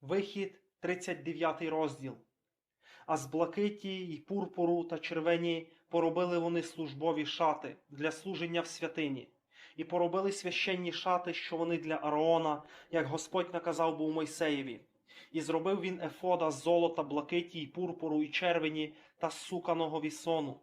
Вихід, 39 розділ. А з блакиті й пурпуру та червені поробили вони службові шати для служення в святині, і поробили священні шати, що вони для Араона, як Господь наказав був Мойсеєві. І зробив він ефода з золота, блакиті й пурпуру, і червені та суканого вісону.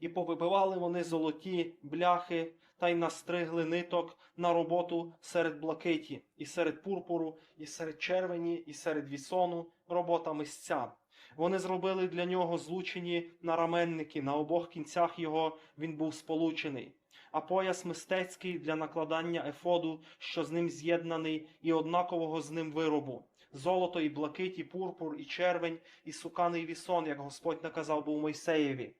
І повибивали вони золоті бляхи та й настригли ниток на роботу серед блакиті, і серед пурпуру, і серед червені, і серед вісону робота мисця. Вони зробили для нього злучені нараменники, на обох кінцях його він був сполучений, а пояс мистецький для накладання ефоду, що з ним з'єднаний, і однакового з ним виробу. Золото і блакить, і пурпур, і червень, і суканий вісон, як Господь наказав був Мойсеєві.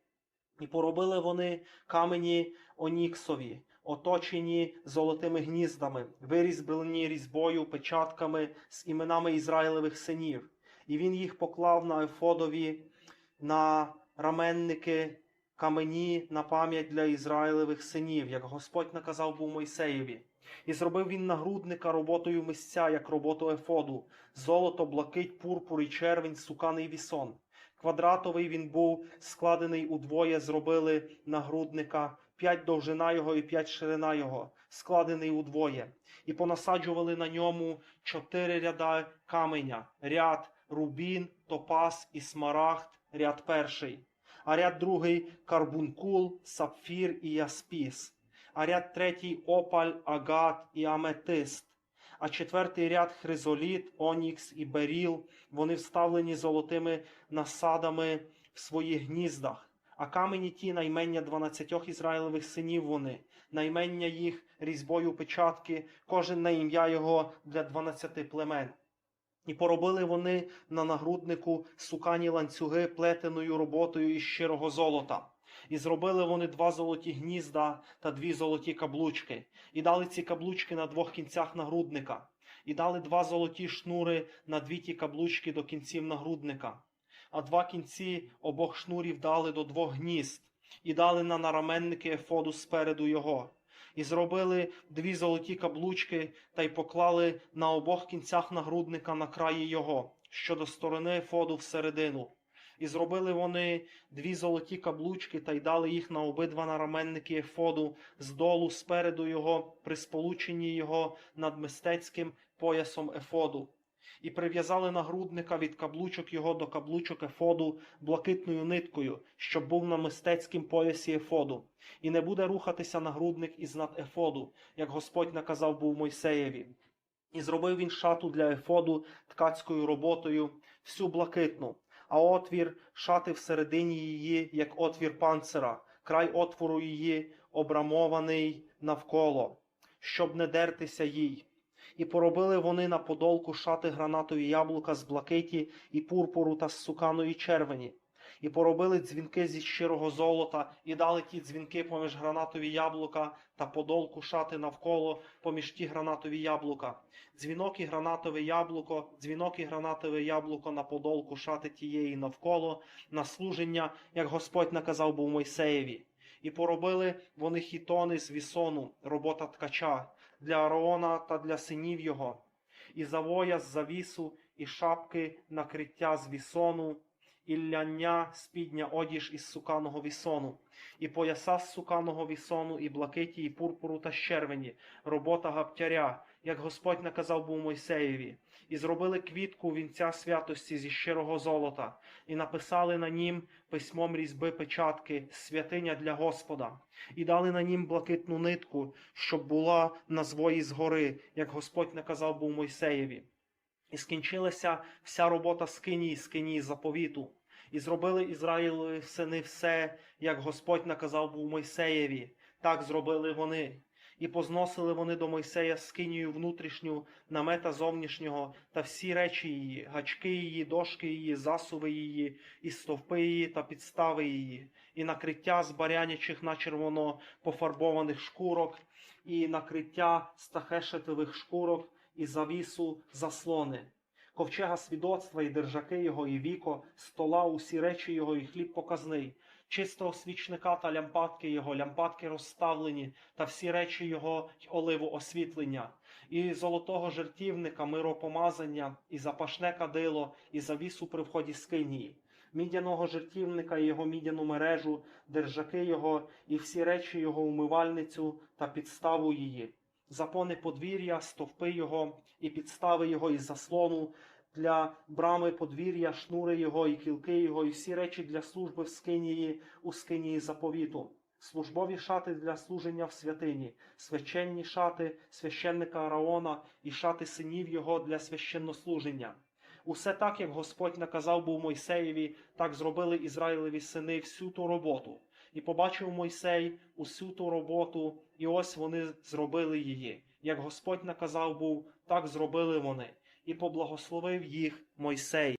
І поробили вони камені оніксові, оточені золотими гніздами, вирізблені різьбою, печатками з іменами Ізраїлевих синів. І він їх поклав на ефодові, на раменники камені на пам'ять для Ізраїлевих синів, як Господь наказав був Мойсеєві. І зробив він нагрудника роботою мисця, як роботу ефоду, золото, блакить, пурпур і червень, суканий вісон. Квадратовий він був складений удвоє, зробили нагрудника, п'ять довжина його і п'ять ширина його, складений удвоє, і понасаджували на ньому чотири ряда каменя, ряд рубін, топаз і смарагд, ряд перший, а ряд другий карбункул, сапфір і яспіс, а ряд третій опаль, агат і аметист. А четвертий ряд хризоліт, онікс і беріл, вони вставлені золотими насадами в своїх гніздах. А камені ті наймення дванадцятьох ізраїлевих синів вони, наймення їх різьбою печатки, кожен на ім'я його для дванадцяти племен. І поробили вони на нагруднику сукані ланцюги плетеною роботою із щирого золота. І зробили вони два золоті гнізда та дві золоті каблучки, і дали ці каблучки на двох кінцях нагрудника, і дали два золоті шнури на дві ті каблучки до кінців нагрудника, а два кінці обох шнурів дали до двох гнізд, і дали на нараменники ефоду спереду його. І зробили дві золоті каблучки та й поклали на обох кінцях нагрудника на краї його, щодо сторони ефоду всередину. І зробили вони дві золоті каблучки та й дали їх на обидва нараменники ефоду здолу спереду його, при сполученні його над мистецьким поясом ефоду. І прив'язали нагрудника від каблучок його до каблучок ефоду блакитною ниткою, щоб був на мистецькім поясі ефоду, і не буде рухатися нагрудник із над ефоду, як Господь наказав був Мойсеєві. І зробив він шату для ефоду ткацькою роботою, всю блакитну, а отвір шати всередині її, як отвір панцира, край отвору її обрамований навколо, щоб не дертися їй. І поробили вони на подолку шати гранатові яблука з блакиті і пурпуру та з суканої червені. І поробили дзвінки зі щирого золота, і дали ті дзвінки поміж гранатові яблука та подолку шати навколо поміж ті гранатові яблука. Дзвінок і гранатове яблуко, дзвінок і гранатове яблуко на подолку шати тієї навколо, на служення, як Господь наказав був Мойсеєві. І поробили вони хітони з вісону, робота ткача, для Араона та для синів його, і завоя з завісу, і шапки накриття з вісону, і ляння спідня одіж із суканого вісону, і пояса з суканого вісону, і блакиті, і пурпуру та щервені, робота гаптяря, як Господь наказав був Мойсеєві, і зробили квітку вінця святості зі щирого золота, і написали на нім письмом різьби печатки, святиня для Господа, і дали на нім блакитну нитку, щоб була на звої згори, як Господь наказав був Мойсеєві. І скінчилася вся робота скинії, скинії заповіту. І зробили Ізраїлеві сини все, як Господь наказав був Мойсеєві. Так зробили вони. І позносили вони до Мойсея скинію внутрішню, намета зовнішнього, та всі речі її, гачки її, дошки її, засуви її, і стовпи її та підстави її, і накриття з барянячих на червоно пофарбованих шкурок, і накриття з тахешетових шкурок, і завісу заслони. Ковчега свідоцтва і держаки його, і віко, стола, усі речі його, і хліб показний, чистого свічника та лямпадки його, лямпадки розставлені, та всі речі його й оливу освітлення, і золотого жертівника, миропомазання, і запашне кадило, і завісу при вході скинії, мідяного жертівника і його мідяну мережу, держаки його, і всі речі його умивальницю та підставу її, запони подвір'я, стовпи його, і підстави його, і заслону, для брами подвір'я, шнури його, і кілки його, і всі речі для служби в скинії, у скинії заповіту. Службові шати для служення в святині, священні шати священника Араона і шати синів його для священнослуження. Усе так, як Господь наказав був Мойсеєві, так зробили Ізраїлеві сини всю ту роботу. І побачив Мойсей усю ту роботу, і ось вони зробили її. Як Господь наказав був, так зробили вони, і поблагословив їх Мойсей.